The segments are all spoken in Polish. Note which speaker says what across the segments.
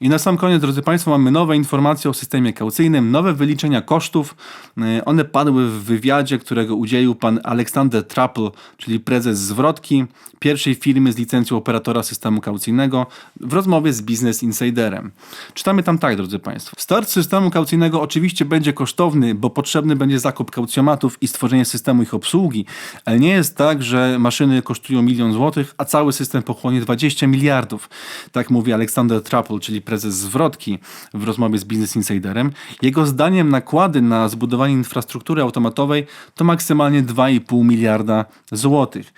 Speaker 1: I na sam koniec, drodzy Państwo, mamy nowe informacje o systemie kaucyjnym, nowe wyliczenia kosztów. Yy, One padły w wywiadzie, którego udzielił pan Aleksander Trappel, czyli prezes zwrotki pierwszej firmy z licencją operatora systemu kaucyjnego w rozmowie z Business Insiderem. Czytamy tam tak, drodzy Państwo. Start systemu kaucyjnego oczywiście będzie kosztowny, bo potrzebny będzie zakup kaucjomatów i stworzenie systemu ich obsługi, ale nie jest tak, że maszyny kosztują milion złotych, a cały system pochłonie 20 miliardów. Tak mówi Aleksander Trappel, czyli prezes zwrotki w rozmowie z Business Insiderem. Jego zdaniem nakłady na zbudowanie infrastruktury automatowej to maksymalnie 2,5 miliarda złotych.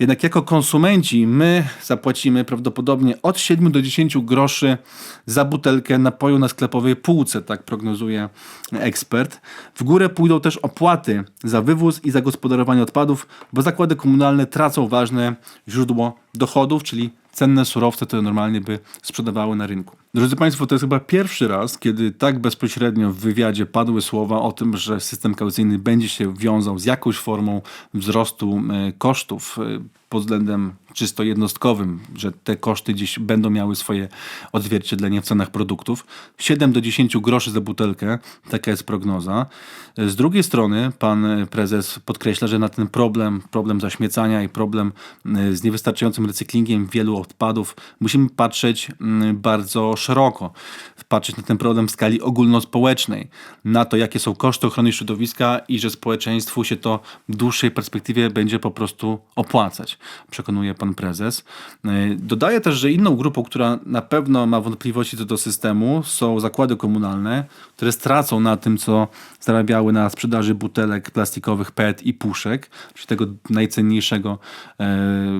Speaker 1: Jednak jako konsumenci my zapłacimy prawdopodobnie od 7 do 10 groszy za butelkę napoju na sklepowej półce, tak prognozuje ekspert. W górę pójdą też opłaty za wywóz i zagospodarowanie odpadów, bo zakłady komunalne tracą ważne źródło dochodów, czyli cenne surowce, które normalnie by sprzedawały na rynku. Drodzy Państwo, to jest chyba pierwszy raz, kiedy tak bezpośrednio w wywiadzie padły słowa o tym, że system kaucyjny będzie się wiązał z jakąś formą wzrostu e, kosztów e, pod względem czysto jednostkowym, że te koszty gdzieś będą miały swoje odzwierciedlenie w cenach produktów. 7 do 10 groszy za butelkę, taka jest prognoza. Z drugiej strony pan prezes podkreśla, że na ten problem, problem zaśmiecania i problem y, z niewystarczającym recyklingiem wielu odpadów musimy patrzeć mm, bardzo szeroko. Patrzeć na ten problem w skali ogólnospołecznej, na to jakie są koszty ochrony środowiska i że społeczeństwu się to w dłuższej perspektywie będzie po prostu opłacać, przekonuje pan prezes. Y, Dodaje też, że inną grupą, która na pewno ma wątpliwości co do systemu są zakłady komunalne, które stracą na tym, co zarabiały na sprzedaży butelek plastikowych PET i puszek, czyli tego najcenniejszego, e,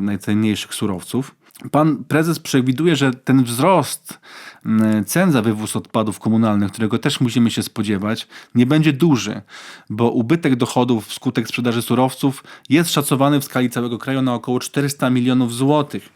Speaker 1: najcenniejszych surowców. Pan prezes przewiduje, że ten wzrost mm, cen za wywóz odpadów komunalnych, którego też musimy się spodziewać, nie będzie duży, bo ubytek dochodów wskutek sprzedaży surowców jest szacowany w skali całego kraju na około 400 milionów złotych,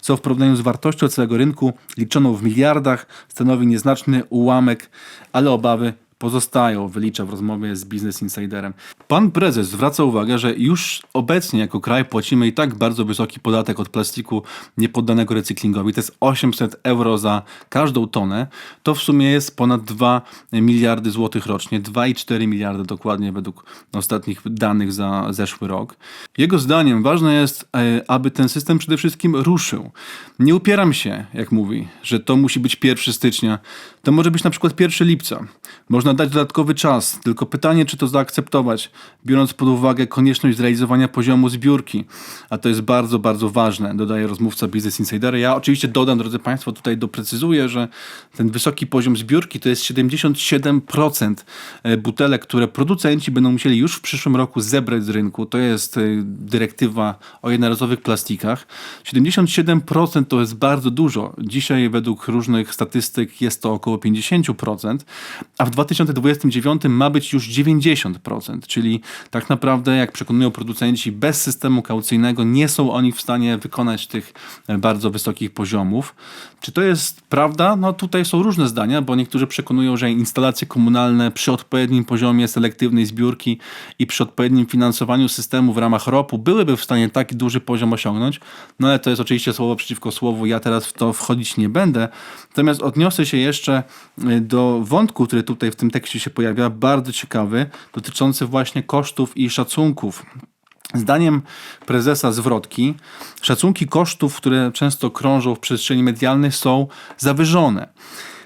Speaker 1: co w porównaniu z wartością całego rynku liczoną w miliardach stanowi nieznaczny ułamek, ale obawy pozostają, wylicza w rozmowie z Business Insiderem. Pan prezes zwraca uwagę, że już obecnie jako kraj płacimy i tak bardzo wysoki podatek od plastiku niepoddanego recyklingowi. To jest 800 euro za każdą tonę. To w sumie jest ponad 2 miliardy złotych rocznie. 2,4 miliardy dokładnie według ostatnich danych za zeszły rok. Jego zdaniem ważne jest, e, aby ten system przede wszystkim ruszył. Nie upieram się, jak mówi, że to musi być 1 stycznia. To może być na przykład 1 lipca. Można dać dodatkowy czas, tylko pytanie, czy to zaakceptować, biorąc pod uwagę konieczność zrealizowania poziomu zbiórki. A to jest bardzo, bardzo ważne, dodaje rozmówca Business Insider. Ja oczywiście dodam, drodzy Państwo, tutaj doprecyzuję, że ten wysoki poziom zbiórki to jest 77% butelek, które producenci będą musieli już w przyszłym roku zebrać z rynku. To jest e, dyrektywa o jednorazowych plastikach. 77% to jest bardzo dużo. Dzisiaj według różnych statystyk jest to około 50%, a w 2029 ma być już 90%, czyli tak naprawdę, jak przekonują producenci, bez systemu kaucyjnego nie są oni w stanie wykonać tych e, bardzo wysokich poziomów. Czy to jest prawda? No tutaj są różne zdania, bo niektórzy przekonują, że instalacje komunalne przy odpowiednim poziomie selektywnej zbiórki i przy odpowiednim finansowaniu systemu w ramach ROP-u byłyby w stanie taki duży poziom osiągnąć, no ale to jest oczywiście słowo przeciwko słowu, ja teraz w to wchodzić nie będę. Natomiast odniosę się jeszcze y, do wątku, który tutaj w tym tekście się pojawia, bardzo ciekawy, dotyczący właśnie kosztów i szacunków. Zdaniem prezesa zwrotki, szacunki kosztów, które często krążą w przestrzeni medialnej, są zawyżone.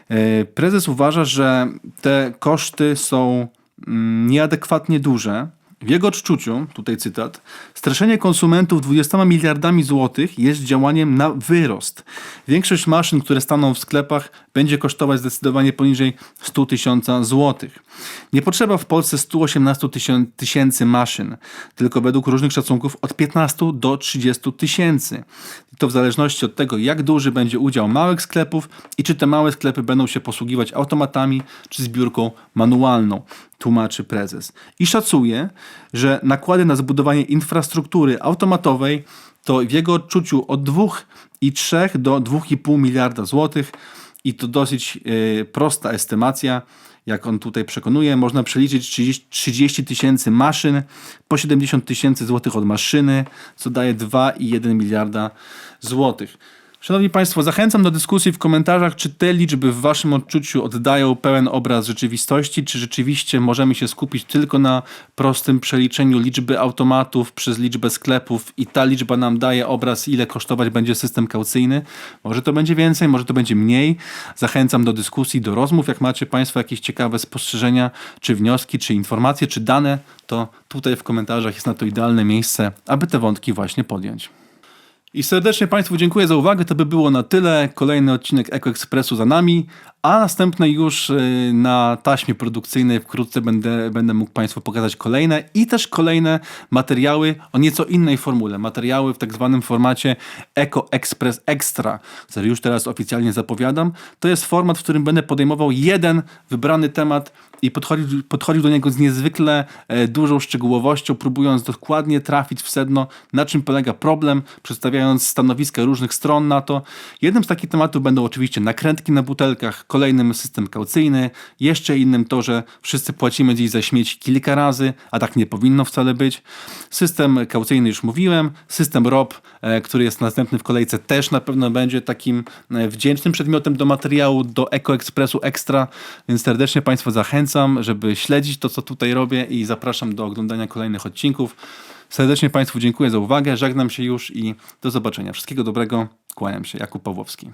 Speaker 1: E, Prezes uważa, że te koszty są mm, nieadekwatnie duże. W jego odczuciu, tutaj cytat, straszenie konsumentów 20 miliardami złotych jest działaniem na wyrost. Większość maszyn, które staną w sklepach, będzie kosztować zdecydowanie poniżej 100 tysiąca złotych. Nie potrzeba w Polsce 118 tysią- tysięcy maszyn, tylko według różnych szacunków od 15 do 30 tysięcy. To w zależności od tego, jak duży będzie udział małych sklepów i czy te małe sklepy będą się posługiwać automatami czy zbiórką manualną, tłumaczy prezes. I szacuje, że nakłady na zbudowanie infrastruktury automatowej to w jego odczuciu od 2,3 do 2,5 miliarda złotych i to dosyć e, prosta estymacja. Jak on tutaj przekonuje, można przeliczyć 30 30 tysięcy maszyn po 70 tysięcy złotych od maszyny, co daje 2,1 miliarda złotych. Szanowni Państwo, zachęcam do dyskusji w komentarzach, czy te liczby w Waszym odczuciu oddają pełen obraz rzeczywistości, czy rzeczywiście możemy się skupić tylko na prostym przeliczeniu liczby automatów przez liczbę sklepów i ta liczba nam daje obraz, ile kosztować będzie system kaucyjny. Może to będzie więcej, może to będzie mniej. Zachęcam do dyskusji, do rozmów. Jak macie Państwo jakieś ciekawe spostrzeżenia, czy wnioski, czy informacje, czy dane, to tutaj w komentarzach jest na to idealne miejsce, aby te wątki właśnie podjąć. I serdecznie Państwu dziękuję za uwagę. To by było na tyle. Kolejny odcinek EcoExpressu za nami, a następny już y, na taśmie produkcyjnej. Wkrótce będę, będę mógł Państwu pokazać kolejne i też kolejne materiały o nieco innej formule. Materiały w tak zwanym formacie EcoExpress Extra, który już teraz oficjalnie zapowiadam. To jest format, w którym będę podejmował jeden wybrany temat i podchodził, podchodził do niego z niezwykle e, dużą szczegółowością, próbując dokładnie trafić w sedno, na czym polega problem, przedstawiając stanowiska różnych stron na to. Jednym z takich tematów będą oczywiście nakrętki na butelkach, kolejnym system kaucyjny, jeszcze innym to, że wszyscy płacimy dziś za śmieci kilka razy, a tak nie powinno wcale być. System kaucyjny już mówiłem, system ROP, e, który jest następny w kolejce, też na pewno będzie takim e, wdzięcznym przedmiotem do materiału, do EcoExpressu Extra, więc serdecznie Państwa zachęcam, żeby śledzić to, co tutaj robię i zapraszam do oglądania kolejnych odcinków. Serdecznie Państwu dziękuję za uwagę, żegnam się już i do zobaczenia. Wszystkiego dobrego, kłaniam się, Jakub Pawłowski.